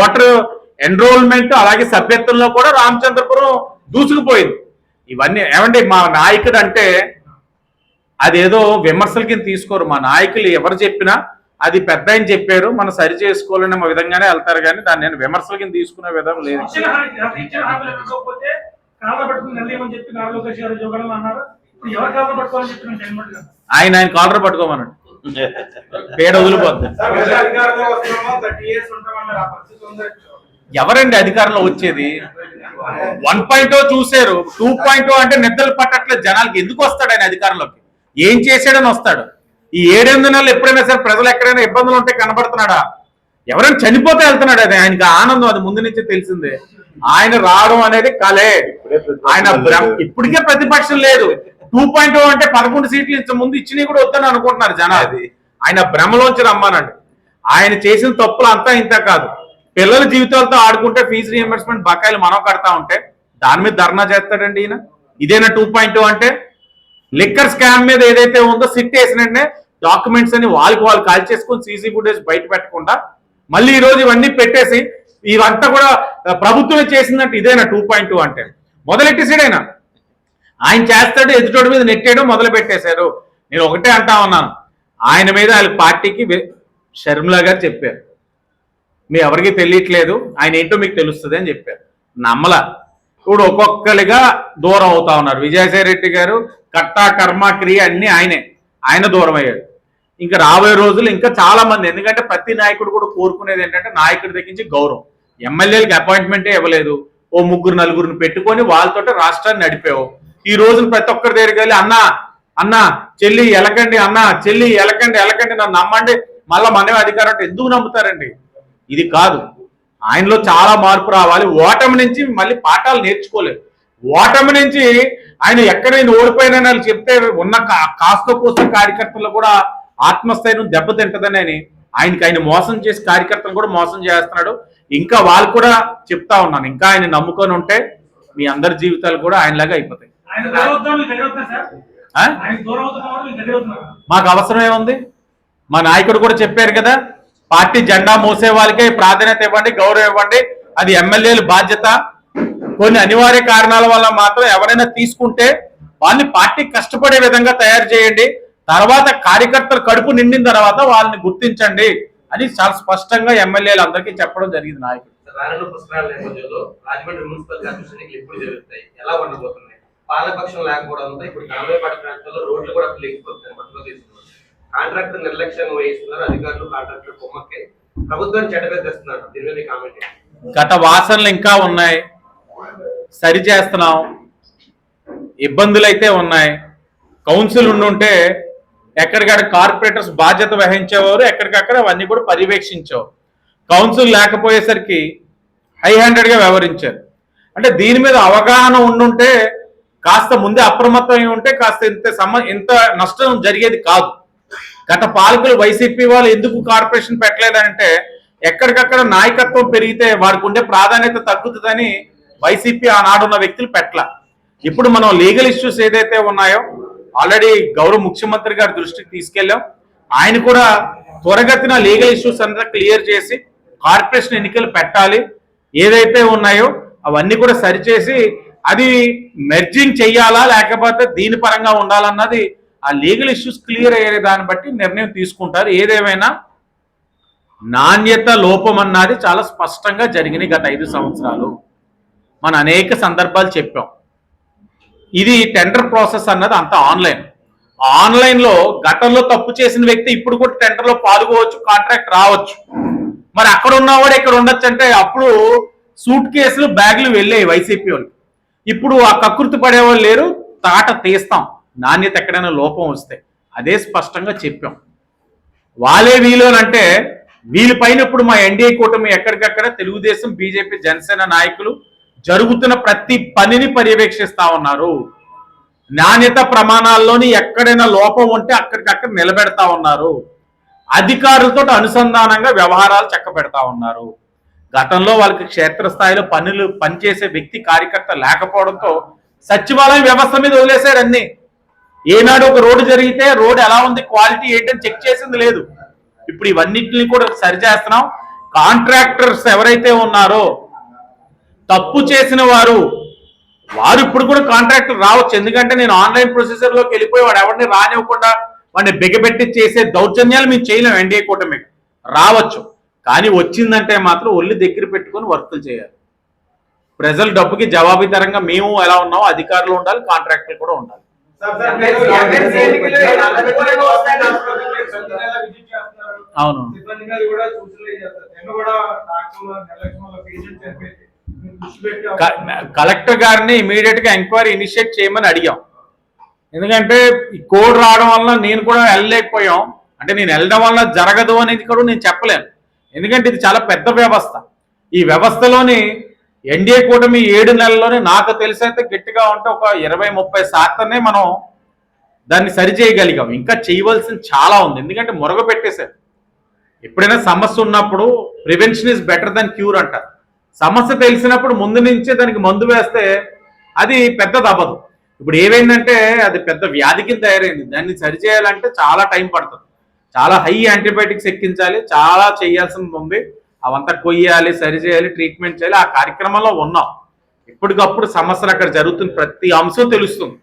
Voter enrolment అలాగే సభ్యత్వంలో కూడా రామచంద్రపురం దూసుకుపోయింది. ఇవన్నీ ఏమండి మా నాయకుడు అంటే అదేదో విమర్శల కింద తీసుకోరు. మా నాయకులు ఎవరు చెప్పినా అది పెద్ద ఆయన చెప్పారు. మనం సరి చేసుకోవాలనే విధంగానే వెళ్తారు కానీ దాన్ని నేను విమర్శల కింద తీసుకునే విధం లేదు. ఆయన ఆయన కాలర్ పట్టుకోమన్నాడు పేడ వదిలిపోద్ది. ఎవరండి అధికారంలో వచ్చేది? వన్ పాయింట్ చూసారు టూ పాయింట్ అంటే నిద్రలు పట్టట్లేదు జనాలకి. ఎందుకు వస్తాడు ఆయన అధికారంలోకి? ఏం చేసాడని వస్తాడు? ఈ ఏడెనిమిది నెలలు ఎప్పుడైనా సరే ప్రజలు ఎక్కడైనా ఇబ్బందులు ఉంటే కనబడుతున్నాడా? ఎవరైనా చనిపోతే వెళ్తున్నాడు అది. ఆయనకి ఆనందం అది ముందు నుంచే తెలిసిందే. ఆయన రావడం అనేది కలే. ఆయన ఇప్పటికే ప్రతిపక్షం లేదు. టూ పాయింట్ అంటే పదకొండు సీట్లు ఇంత ముందు ఇచ్చినవి కూడా వద్దని అనుకుంటున్నారు జనాలు. ఆయన భ్రమలోంచి రమ్మనండి. ఆయన చేసిన తప్పులు అంతా ఇంత కాదు. పిల్లల జీవితాలతో ఆడుకుంటే ఫీజు రియంబర్స్మెంట్ బకాయిలు మనం కడతా ఉంటే దాని మీద ధర్నా చేస్తాడండి ఈయన. ఇదేనా టూ పాయింట్ అంటే? లిక్కర్ స్కామ్ మీద ఏదైతే ఉందో సిట్ వేసినట్టే డాక్యుమెంట్స్ అని వాళ్ళకి వాళ్ళు కాల్ చేసుకొని సీసీ ఫుటేజ్ బయట పెట్టకుండా మళ్ళీ ఈరోజు ఇవన్నీ పెట్టేసి ఇవంతా కూడా ప్రభుత్వమే చేసిందంటే ఇదేనా టూ పాయింట్ టూ అంటే? మొదలెట్టేసాడైనా ఆయన చేస్తాడు ఎదుటోడి మీద నెట్టేయడం మొదలు పెట్టేశారు నేను ఒకటే అంటా ఉన్నాను. ఆయన మీద వాళ్ళ పార్టీకి షర్మిలా గారు చెప్పారు. మీ ఎవరికి తెలియట్లేదు ఆయన ఏంటో మీకు తెలుస్తుంది అని చెప్పారు. నమ్మల. ఇప్పుడు ఒక్కొక్కరిగా దూరం అవుతా ఉన్నారు. విజయసాయి రెడ్డి గారు కట్టా కర్మ క్రియ అన్నీ ఆయనే. ఆయన దూరం అయ్యాడు ఇంకా రాబోయే రోజులు ఇంకా చాలా మంది ఎందుకంటే ప్రతి నాయకుడు కూడా కోరుకునేది ఏంటంటే నాయకుడి దగ్గర నుంచి గౌరవం. ఎమ్మెల్యేలకు అపాయింట్మెంటే ఇవ్వలేదు. ఓ ముగ్గురు నలుగురిని పెట్టుకొని వాళ్ళతోటి రాష్ట్రాన్ని నడిపావు. ఈ రోజున ప్రతి ఒక్కరి దగ్గరికి వెళ్ళి అన్నా అన్నా చెల్లి ఎలకండి అన్నా చెల్లి ఎలకండి ఎలకండి నన్ను నమ్మండి. మళ్ళా మనమే అధికారం అంటే ఎందుకు నమ్ముతారండి? ఇది కాదు. ఆయనలో చాలా మార్పు రావాలి. ఓటమి నుంచి మళ్ళీ పాఠాలు నేర్చుకోలేదు. ఓటమి నుంచి ఆయన ఎక్కడైనా ఓడిపోయినా చెప్తే ఉన్న కా- కాస్త కోసం కార్యకర్తలు కూడా ఆత్మస్థైర్యం దెబ్బతింటదని అని. ఆయనకి ఆయన మోసం చేసి కార్యకర్తలు కూడా మోసం చేస్తున్నాడు. ఇంకా వాళ్ళు కూడా చెప్తా ఉన్నాను. ఇంకా ఆయన నమ్ముకొని ఉంటే మీ అందరి జీవితాలు కూడా ఆయనలాగా అయిపోతాయి. ఆయన మీకు అవసరం ఏముంది మా నాయకుడు కూడా చెప్పారు కదా పార్టీ జెండా మోసే వాళ్ళకే ప్రాధాన్యత ఇవ్వండి గౌరవం ఇవ్వండి అది ఎమ్మెల్యేల బాధ్యత. కొన్ని అనివార్య కారణాల వల్ల మాత్రం ఎవరైనా తీసుకుంటే వాళ్ళని పార్టీ కష్టపడే విధంగా తయారు చేయండి. తర్వాత కార్యకర్తలు కడుపు నిండిన తర్వాత వాళ్ళని గుర్తించండి అని చాలా స్పష్టంగా ఎమ్మెల్యేలు అందరికీ చెప్పడం జరిగింది నాయకుడు. రానున్న పుస్తకాల నేపథ్యంలో రాజమండ్రి మున్సిపల్ కార్పొరేషన్ ఎన్నికలు ఎప్పుడు జరుగుతాయి? ఎలా ఉండబోతున్నాయి? పాలపక్షం లేకపోవడంతో ఇప్పుడు కాంగ్రెస్ ప్రాంతంలో రోడ్లు కూడా లేకపోతున్నాయి పట్టుకో తీసుకున్నారు కాంట్రాక్టర్ నిర్లక్ష్యం వహిస్తున్నారు అధికారులు కాంట్రాక్టర్ కొమ్మక్కి ప్రభుత్వం చెడ్డబెట్టేస్తున్నారు దీని మీద కామెంట్ గత వాసనలు ఇంకా ఉన్నాయి. సరి చేస్తున్నాం. ఇబ్బందులు అయితే ఉన్నాయి. కౌన్సిల్ ఉండుంటే ఎక్కడికక్కడ కార్పొరేటర్స్ బాధ్యత వహించేవారు ఎక్కడికక్కడ అవన్నీ కూడా పర్యవేక్షించేవారు. కౌన్సిల్ లేకపోయేసరికి హై హ్యాండెడ్గా వ్యవహరించారు. అంటే దీని మీద అవగాహన ఉండుంటే కాస్త ముందే అప్రమత్తమై ఉంటే కాస్త ఇంత సమ ఇంత నష్టం జరిగేది కాదు. గత పాలకులు వైసీపీ వాళ్ళు ఎందుకు కార్పొరేషన్ పెట్టలేదంటే ఎక్కడికక్కడ నాయకత్వం పెరిగితే వాడికి ఉండే ప్రాధాన్యత తగ్గుతుందని వైసీపీ ఆనాడున్న వ్యక్తులు పెట్టల. ఇప్పుడు మనం లీగల్ ఇష్యూస్ ఏదైతే ఉన్నాయో ఆల్రెడీ గౌరవ ముఖ్యమంత్రి గారి దృష్టికి తీసుకెళ్ళాం. ఆయన కూడా త్వరగతిన లీగల్ ఇష్యూస్ అంతా క్లియర్ చేసి కార్పొరేషన్ ఎన్నికలు పెట్టాలి. ఏదైతే ఉన్నాయో అవన్నీ కూడా సరిచేసి అది మెర్జింగ్ చెయ్యాలా లేకపోతే దీని పరంగా ఉండాలన్నది ఆ లీగల్ ఇష్యూస్ క్లియర్ అయ్యే దాన్ని బట్టి నిర్ణయం తీసుకుంటారు. ఏదేమైనా నాణ్యత లోపం అన్నది చాలా స్పష్టంగా జరిగినాయి గత ఐదు సంవత్సరాలు. మనం అనేక సందర్భాలు చెప్పాం. ఇది టెండర్ ప్రాసెస్ అన్నది అంత ఆన్లైన్. ఆన్లైన్లో గతంలో తప్పు చేసిన వ్యక్తి ఇప్పుడు కూడా టెండర్లో పాల్గొవచ్చు కాంట్రాక్ట్ రావచ్చు. మరి అక్కడ ఉన్నవాడు ఇక్కడ ఉండొచ్చు అంటే అప్పుడు సూట్ కేసులు బ్యాగులు వెళ్ళాయి వైసీపీ వాళ్ళు ఇప్పుడు ఆ కకృతి పడేవాళ్ళు లేరు తాట తీస్తాం. నాణ్యత ఎక్కడైనా లోపం వస్తే. అదే స్పష్టంగా చెప్పాం. వాళ్ళే వీలోనంటే వీళ్ళపైన ఇప్పుడు మా ఎన్డీఏ కూటమి ఎక్కడికక్కడ తెలుగుదేశం బీజేపీ జనసేన నాయకులు జరుగుతున్న ప్రతి పనిని పర్యవేక్షిస్తా ఉన్నారు. నాణ్యత ప్రమాణాల్లోని ఎక్కడైనా లోపం ఉంటే అక్కడికక్కడ నిలబెడతా ఉన్నారు. అధికారులతో అనుసంధానంగా వ్యవహారాలు చక్క పెడతా ఉన్నారు. గతంలో వాళ్ళకి క్షేత్రస్థాయిలో పనులు పనిచేసే వ్యక్తి కార్యకర్త లేకపోవడంతో సచివాలయం వ్యవస్థ మీద వదిలేశారు అన్ని. ఏనాడు ఒక రోడ్డు జరిగితే రోడ్ ఎలా ఉంది క్వాలిటీ ఏంటని చెక్ చేసింది లేదు. ఇప్పుడు ఇవన్నిటిని కూడా సరిచేస్తున్నాం. కాంట్రాక్టర్స్ ఎవరైతే ఉన్నారో తప్పు చేసిన వారు వారు ఇప్పుడు కూడా కాంట్రాక్టర్ రావచ్చు. ఎందుకంటే నేను ఆన్లైన్ ప్రొసీజర్లోకి వెళ్ళిపోయి వాడు ఎవరిని రానివ్వకుండా వాడిని బిగబెట్టి చేసే దౌర్జన్యాలు మేము చేయలేం ఎన్డీఏ కూటమి రావచ్చు. కానీ వచ్చిందంటే మాత్రం ఒళ్ళు దగ్గర పెట్టుకొని వర్కులు చేయాలి. ప్రజల డబ్బుకి జవాబితరంగా మేము ఎలా ఉన్నామో అధికారులు ఉండాలి కాంట్రాక్టులు కూడా ఉండాలి. అవును. క- కలెక్టర్ గారిని ఇమీడియట్గా ఎంక్వైరీ ఇనిషియేట్ చేయమని అడిగాం. ఎందుకంటే ఈ కోడ్ రావడం వల్ల నేను కూడా వెళ్ళలేకపోయాం. అంటే నేను వెళ్ళడం వల్ల జరగదు అనేది కూడా నేను చెప్పలేను. ఎందుకంటే ఇది చాలా పెద్ద వ్యవస్థ. ఈ వ్యవస్థలోని ఎన్డీఏ కూటమి ఏడు నెలల్లోనే నాకు తెలిసైతే గట్టిగా ఉంటే ఒక ఇరవై ముప్పై శాతమే మనం దాన్ని సరిచేయగలిగాం ఇంకా చేయవలసింది చాలా ఉంది. ఎందుకంటే మురగ పెట్టేశారు ఎప్పుడైనా సమస్య ఉన్నప్పుడు prevention is better than cure అంటారు. సమస్య తెలిసినప్పుడు ముందు నుంచే దానికి మందు వేస్తే అది పెద్దది అవ్వదు. ఇప్పుడు ఏమైందంటే అది పెద్ద వ్యాధి కింద తయారైంది. దాన్ని సరిచేయాలంటే చాలా టైం పడుతుంది. చాలా హై యాంటీబయాటిక్స్ ఎక్కించాలి చాలా చేయాల్సింది ఉంది. అవంతా కొయ్యాలి సరి చేయాలి ట్రీట్మెంట్ చేయాలి. ఆ కార్యక్రమంలో ఉన్నాం. ఇప్పటికప్పుడు సమస్యలు అక్కడ జరుగుతుంది. ప్రతి అంశం తెలుస్తుంది.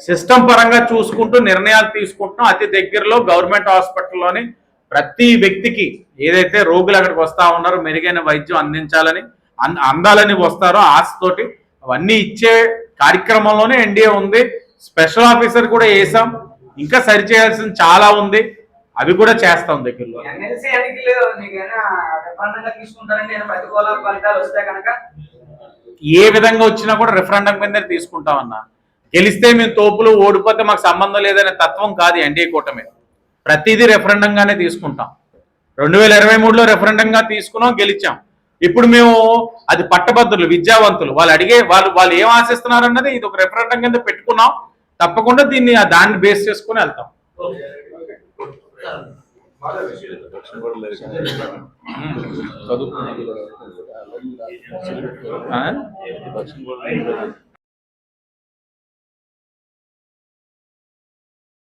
సిస్టమ్ పరంగా చూసుకుంటూ నిర్ణయాలు తీసుకుంటున్నాం. అతి దగ్గరలో గవర్నమెంట్ హాస్పిటల్లోని ప్రతి వ్యక్తికి ఏదైతే రోగులు అక్కడికి వస్తూ ఉన్నారో మెరుగైన వైద్యం అందించాలని అందాలని వస్తారో ఆశతోటి అవన్నీ ఇచ్చే కార్యక్రమంలోనే ఎన్డీఏ ఉంది. స్పెషల్ ఆఫీసర్ కూడా వేసాం ఇంకా సరిచేయాల్సింది చాలా ఉంది. అవి కూడా చేస్తాం దగ్గరలో. ఎమ్మెల్సీ ఎన్నికలు మీకైనా రెఫరెండంగా తీసుకుంటారండి నేను ప్రతికూల ఫలితాలు వస్తే కనుక. ఏ విధంగా వచ్చినా కూడా రెఫరెండం కింద తీసుకుంటామన్నా గెలిస్తే మేము తోపులు ఓడిపోతే మాకు సంబంధం లేదనే తత్వం కాదు ఎన్డీఏ కూటమి. ప్రతిదీ రెఫరెండంగానే తీసుకుంటాం. రెండు వేల ఇరవై మూడులో రెఫరెండంగా తీసుకున్నాం గెలిచాం. ఇప్పుడు మేము అది పట్టభద్రులు విద్యావంతులు. వాళ్ళు అడిగే వాళ్ళు వాళ్ళు ఏం ఆశిస్తున్నారు అన్నది ఇది ఒక రెఫరెండం కింద పెట్టుకున్నాం. తప్పకుండా దీన్ని ఆ దాన్ని బేస్ చేసుకుని వెళ్తాం. చదువు